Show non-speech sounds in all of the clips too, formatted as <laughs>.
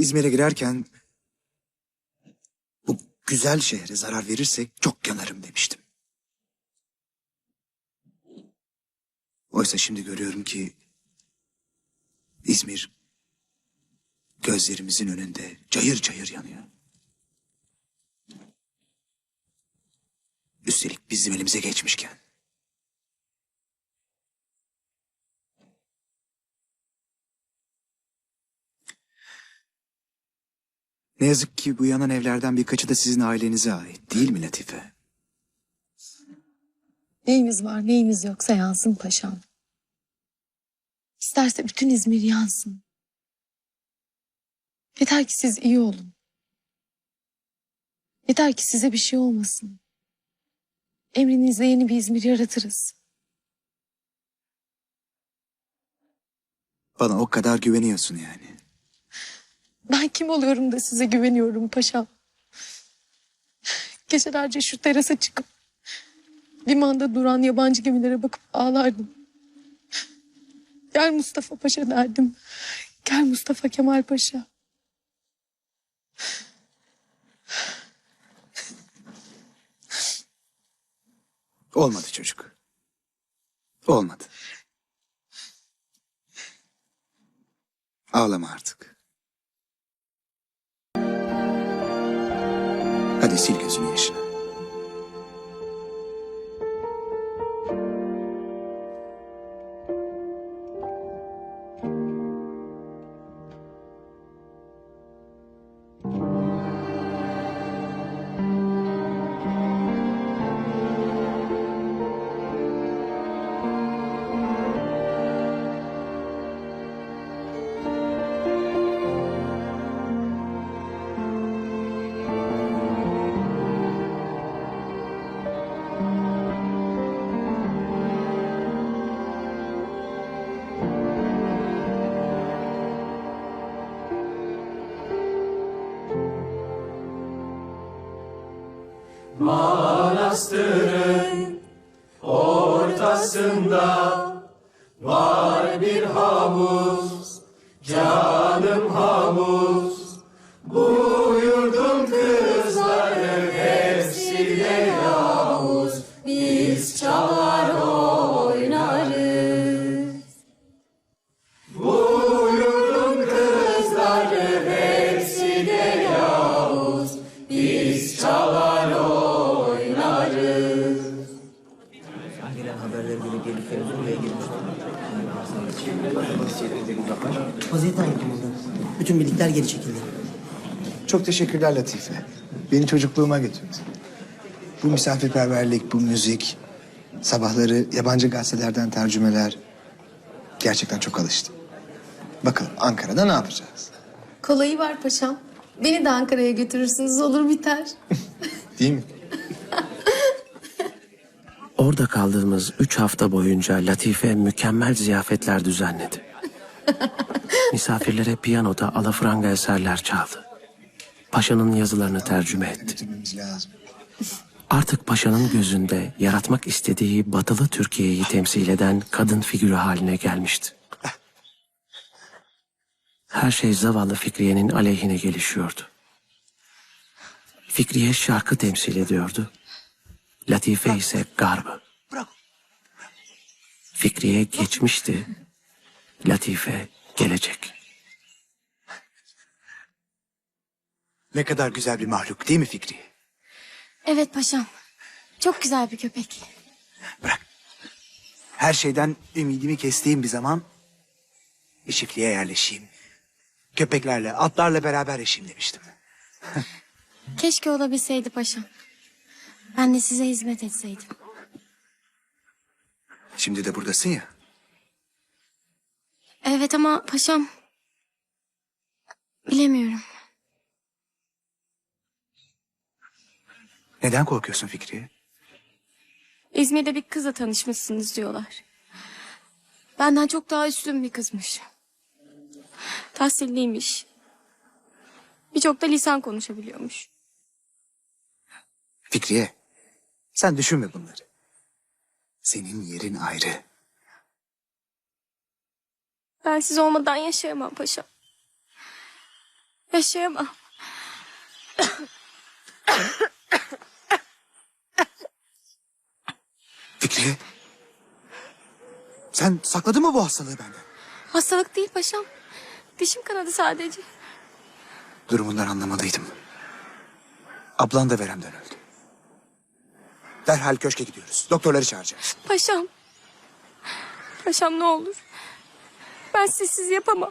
İzmir'e girerken bu güzel şehre zarar verirsek çok yanarım demiştim. Oysa şimdi görüyorum ki İzmir gözlerimizin önünde cayır cayır yanıyor. Üstelik bizim elimize geçmişken. Ne yazık ki bu yanan evlerden birkaçı da sizin ailenize ait değil mi Latife? Neyimiz var neyimiz yoksa yansın paşam. İsterse bütün İzmir yansın. Yeter ki siz iyi olun. Yeter ki size bir şey olmasın. Emrinizle yeni bir İzmir yaratırız. Bana o kadar güveniyorsun yani. Ben kim oluyorum da size güveniyorum paşam. Gecelerce şu terasa çıkıp limanda duran yabancı gemilere bakıp ağlardım. Gel Mustafa Paşa derdim. Gel Mustafa Kemal Paşa. Olmadı çocuk. Olmadı. Ağlama artık. a decir que es. Hadi sil gözünü yaşına. Gelen Vaziyet aynı komutan. Bütün birlikler geri çekildi. Çok teşekkürler Latife. Beni çocukluğuma götürdü. Bu misafirperverlik, bu müzik, sabahları yabancı gazetelerden tercümeler. Gerçekten çok alıştım. Bakalım Ankara'da ne yapacağız? Kolayı var paşam. Beni de Ankara'ya götürürsünüz olur biter. <laughs> Değil mi? Orada kaldığımız üç hafta boyunca Latife mükemmel ziyafetler düzenledi. Misafirlere piyanoda alafranga eserler çaldı. Paşanın yazılarını tercüme etti. Artık paşanın gözünde yaratmak istediği batılı Türkiye'yi temsil eden kadın figürü haline gelmişti. Her şey zavallı Fikriye'nin aleyhine gelişiyordu. Fikriye şarkı temsil ediyordu. Latife ise garbı. Fikriye geçmişti. Latife gelecek. Ne kadar güzel bir mahluk değil mi Fikri? Evet paşam. Çok güzel bir köpek. Bırak. Her şeyden ümidimi kestiğim bir zaman bir çiftliğe yerleşeyim. Köpeklerle, atlarla beraber yaşayayım demiştim. <laughs> Keşke olabilseydi paşam. Ben de size hizmet etseydim. Şimdi de buradasın ya. Evet ama paşam... Bilemiyorum. Neden korkuyorsun Fikriye? İzmir'de bir kızla tanışmışsınız diyorlar. Benden çok daha üstün bir kızmış. Tahsilliymiş. Birçok da lisan konuşabiliyormuş. Fikriye, sen düşünme bunları. Senin yerin ayrı. Ben siz olmadan yaşayamam paşam. Yaşayamam. Fikriye. Sen sakladın mı bu hastalığı benden? Hastalık değil paşam. Dişim kanadı sadece. Durumundan anlamalıydım. Ablan da veremden öldü. Derhal köşke gidiyoruz. Doktorları çağıracağız. Paşam. Paşam ne olur. Ben sizsiz yapamam.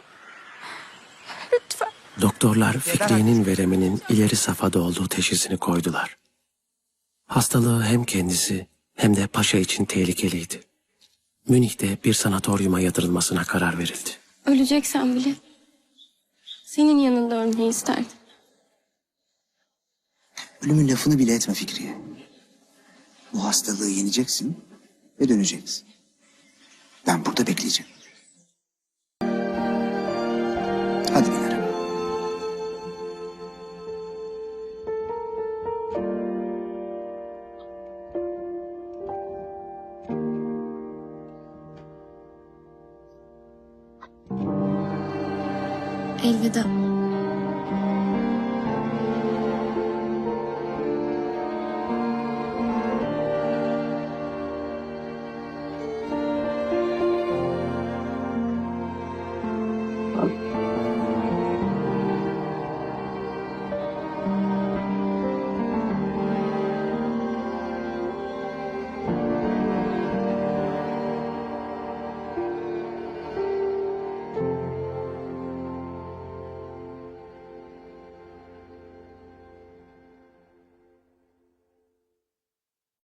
Lütfen. Doktorlar Fikriye'nin vereminin ileri safhada olduğu teşhisini koydular. Hastalığı hem kendisi hem de paşa için tehlikeliydi. Münih'te bir sanatoryuma yatırılmasına karar verildi. Öleceksen bile senin yanında ölmeyi isterdim. Ölümün lafını bile etme Fikriye. Bu hastalığı yeneceksin ve döneceksin. Ben burada bekleyeceğim. Elveda.